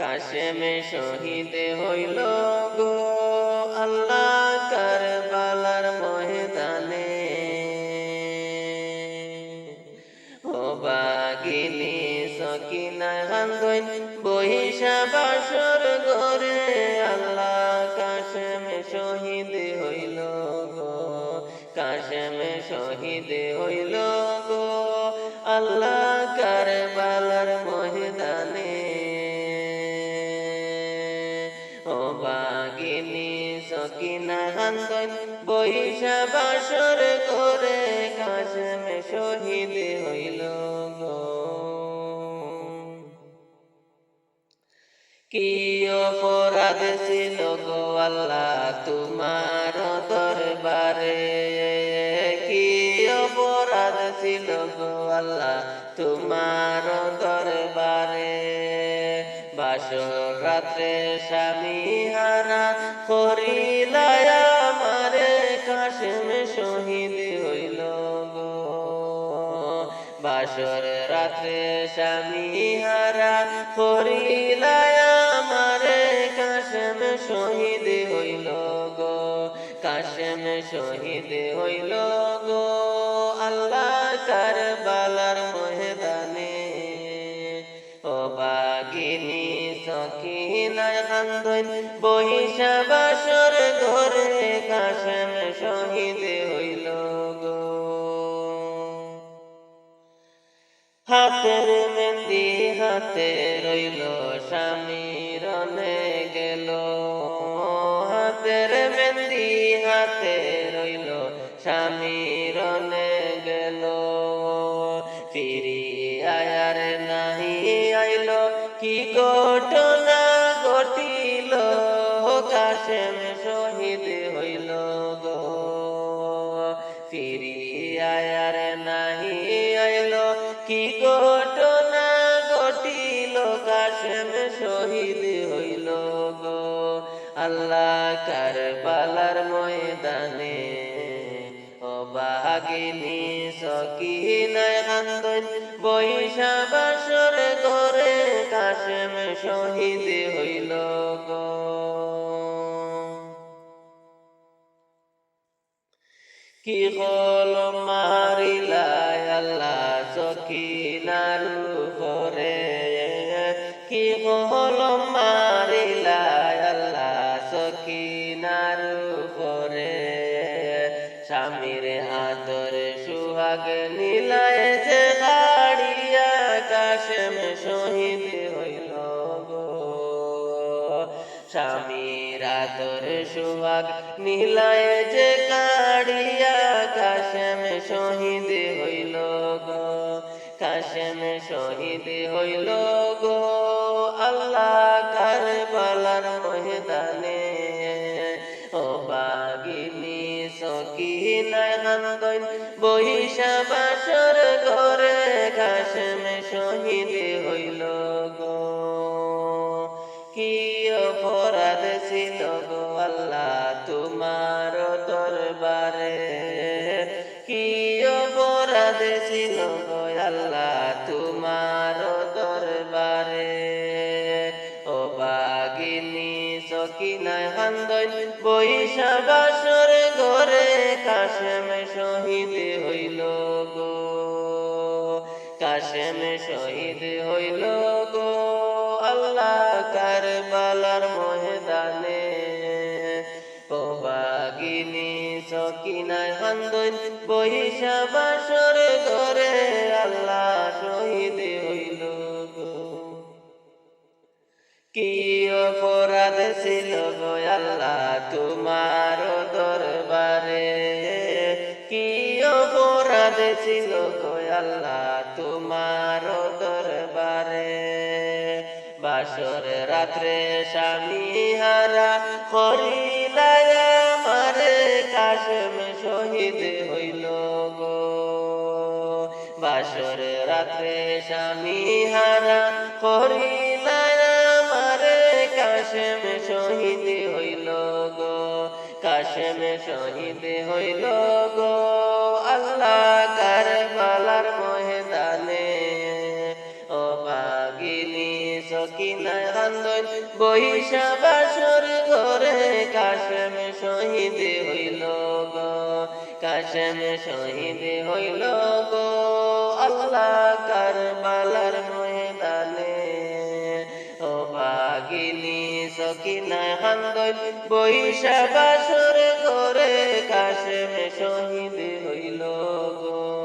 কাশেমে শহীদ হইল গো আল্লাহ কারবালার ময়দানে। ও বাগিনী সকিনা হান্দইন বহিষা বাসর ঘরে আল্লাহ কাশেমে শহীদ হইল গো। কাশেমে শহীদ হইল গো আল্লাহ কারবালার ও বাগিনী সকিনা হান্দন বৈশা বাসর করে কাশমে শহীদ হইল কি অপরাধ ছিল গো আল্লাহ তোমার দরবারে? কি অপরাধ ছিল গো আল্লাহ তোমার দরবারে রাত্রে স্বামী হারা করিলায় আমারে কাশেম শহীদ হইল বাসর রাত্রে স্বামী হারা করিলায় আমারে কাশেম শহীদ হইল গো। কাশেম শহীদ হইল গো আল্লাহ কারবালার ময়দানে। হাতের মেহেন্দি হাতে রইল স্বামীর রনে গেল। হাতের মেহেন্দি হাতে রইল স্বামীর রনে গেল। ফিরি আয়ার নাহি আইল, কি ঘটিল কাশেম শহীদ হইল গো। ফিরি আয়ার নাহি আইল, কি ঘটনা ঘটিল, কাশেম শহীদ হইল গো। আল্লাহ কারবালার ময়দানে ও বাগিনী সকিনায় কান্দন বৈশা বাসর ঘরে কাশেম শহীদ হইল গো। কি হল মারিলাই আল্লাহ সকিনার উপরে? কি হল মারিলাই আল্লাহ সকিনার উপরে? স্বামীর আদর সুহাগ নীলায় যে গাড়িয়া কাশেম শহীদ হইল গো। আদর সুহাগ নীলায় যে কাড়িয়া কাশেম শহীদ হইল গো কাশেম শহীদ হইল গো, আল্লাহ কারবালার ময়দানে। ও বাগিনী সকিনায় হান্দন বহিষা বাসর ঘরে কাশেম শহীদ হইল তোমার দরবারে। কি অপরাধ ছিল আল্লাহ তোমার দরবারে? ও বাগিনী সকিনায় হান্দন বৈশা বাসর ঘরে কাশেম শহীদ হইল গো। কাশেম শহীদ হইল গো আল্লাহ কারবালার ও বাগিনী সকিনায় হান্দন বহিষা বাসর ঘরে আল্লাহ শহীদ হইল কি অপরাধ ছিল আল্লাহ তোমার দরবারে? কি অপরাধ ছিল আল্লাহ তোমার দরবারে? বাসর রাত্রে স্বামী হারা করিলায় মারে কাশেম শহীদ হইল গো। বাসর রাত্রে স্বামী হারা করিলায় মারে কাশেম শহীদ হইল গো। কাশেম শহীদ হইল গো আল্লাহ কার কারবালার মহেদানে ও বাগিনী সকিনায় কান্দন বৈশা বাসর ঘরে কাশেম শহীদ হইল হাসেম শহীদ হইল গো আল্লাহ কারবালার ময়দানে। ও ভাগিনী সকিনা হাঙ্গল বৈশা বাসর করে কাশেম শহীদ হইল গো।